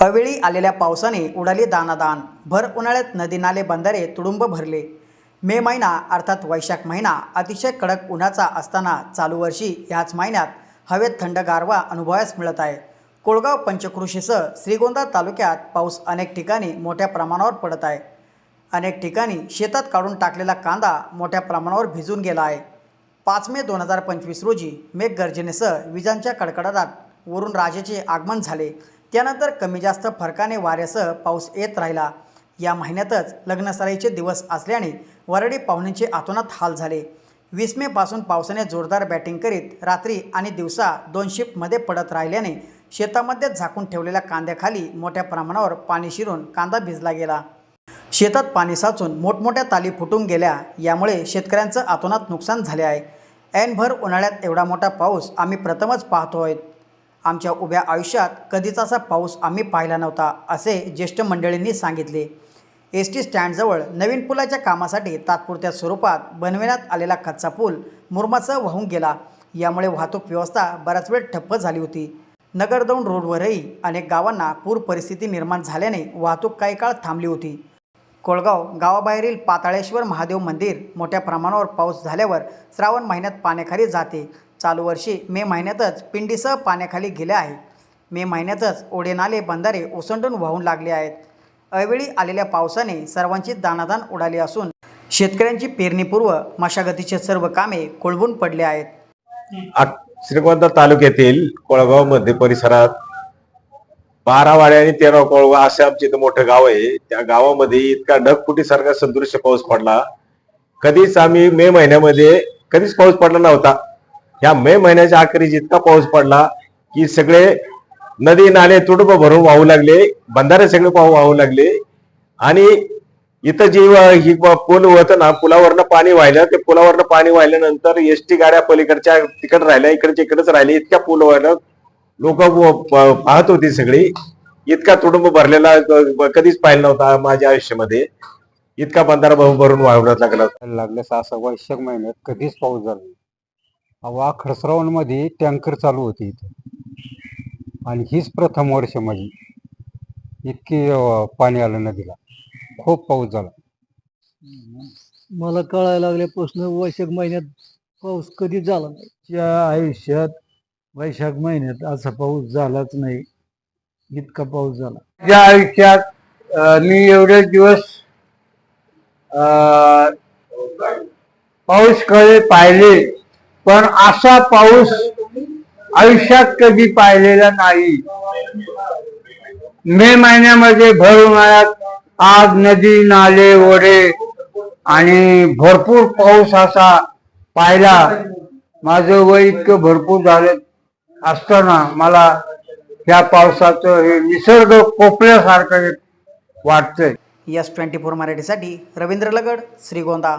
अवेळी आलेल्या पावसाने उडाली दानादान. भर उन्हाळ्यात नदी नाले बंधारे तुडुंब भरले. मे महिना अर्थात वैशाख महिना अतिशय कडक उन्हाचा असताना चालू वर्षी ह्याच महिन्यात हवेत थंड गारवा अनुभवास मिळत आहे. कोळगाव पंचक्रोशीसह श्रीगोंदा तालुक्यात पाऊस अनेक ठिकाणी मोठ्या प्रमाणावर पडत आहे. अनेक ठिकाणी शेतात काढून टाकलेला कांदा मोठ्या प्रमाणावर भिजून गेला आहे. पाच मे दोन हजार पंचवीस रोजी मेघगर्जनेसह विजांच्या कडकडाटात वरून राजेचे आगमन झाले. त्यानंतर कमी जास्त फरकाने वाऱ्यासह पाऊस येत राहिला. या महिन्यातच लग्नसराईचे दिवस असल्याने वरडी पाहुण्यांचे आतोनात हाल झाले. वीस मेपासून पावसाने जोरदार बॅटिंग करीत रात्री आणि दिवसा दोन शिफ्टमध्ये पडत राहिल्याने शेतामध्ये झाकून ठेवलेल्या कांद्याखाली मोठ्या प्रमाणावर पाणी शिरून कांदा भिजला गेला. शेतात पाणी साचून मोठमोठ्या ताली फुटून गेल्या. यामुळे शेतकऱ्यांचं आतोनात नुकसान झाले आहे. ऐनभर उन्हाळ्यात एवढा मोठा पाऊस आम्ही प्रथमच पाहतो पाहतोय. आमच्या उभ्या आयुष्यात कधीच असा पाऊस आम्ही पाहिला नव्हता असे ज्येष्ठ मंडळींनी सांगितले. एस टी स्टँडजवळ नवीन पुलाच्या कामासाठी तात्पुरत्या स्वरूपात बनविण्यात आलेला कच्चा पूल मुरमासह वाहून गेला. यामुळे वाहतूक व्यवस्था बराच वेळ ठप्प झाली होती. नगरदौंड रोडवरही अनेक गावांना पूर परिस्थिती निर्माण झाल्याने वाहतूक काही काळ थांबली होती. कोळगाव गावाबाहेरील पाताळेश्वर महादेव मंदिर मोठ्या प्रमाणावर पाऊस झाल्यावर श्रावण महिन्यात पाण्याखाली जाते. चालू वर्षी मे महिन्यातच पिंडीसह पाण्याखाली गेले आहे. मे महिन्यातच ओढे नाले बंधारे ओसंडून वाहून लागले आहेत. अवेळी आलेल्या पावसाने सर्वांची दानादान उडाली असून शेतकऱ्यांची पेरणीपूर्व मशागतीचे सर्व कामे कोळबून पडले आहेत. आ- श्रीगोंदा तालुक्यातील कोळगावमध्ये परिसरात बारा आणि तेरा कोळगाव असे आमचे इथं मोठं गाव आहे. त्या गावामध्ये इतका ढगफुटीसारखा सदृश्य पाऊस पडला. कधीच आम्ही मे महिन्यामध्ये कधीच पाऊस पडला नव्हता. ह्या मे महिन्याच्या अखेरीस इतका पाऊस पडला की सगळे नदी नाले तुडुंब भरून वाहू लागले बंधारे सगळे पाहू वाहू लागले. आणि इथं जी ही पूल होतं ना पुलावरनं पाणी वाहिलं ते पुलावरनं पाणी वाहिल्यानंतर एस टी गाड्या पलीकडच्या तिकड राहिल्या इकडच्या इकडेच राहिले इतक्या पूल व्हायला लोक पाहत होती सगळी. इतका तुडुंब भरलेला कधीच पाहिला नव्हता माझ्या आयुष्यामध्ये. इतका बंधारा भरून भरून वाहण्यात लागला. लागल्यास असं वैशाख महिन्यात कधीच पाऊस झाला नाही. हवा खडसरावणमध्ये टँकर चालू होते इथे. आणि हीच प्रथम वर्ष माझी इतकी पाणी आलं नदीला. खूप पाऊस झाला. मला कळायला लागल्यापासून वैशाख महिन्यात पाऊस कधी झाला नाही? च्या आयुष्यात वैशाख महिन्यात असा पाऊस झालाच नाही. इतका पाऊस झाला. माझ्या आयुष्यात मी एवढे दिवस अं, पाऊस कधी पाहिले पण असा पाऊस आयुष्यात कधी पाहिलेला नाही. मे महिन्यामध्ये भर उन्हाळ्यात आज नदी नाले ओढे आणि भरपूर पाऊस असा पाहिला. माझं वय इतकं भरपूर झालं असताना मला ह्या पावसाचं हे निसर्ग कोपल्यासारखं वाटतंय. यस ट्वेंटी फोर मराठीसाठी रवींद्र लगड श्रीगोंदा.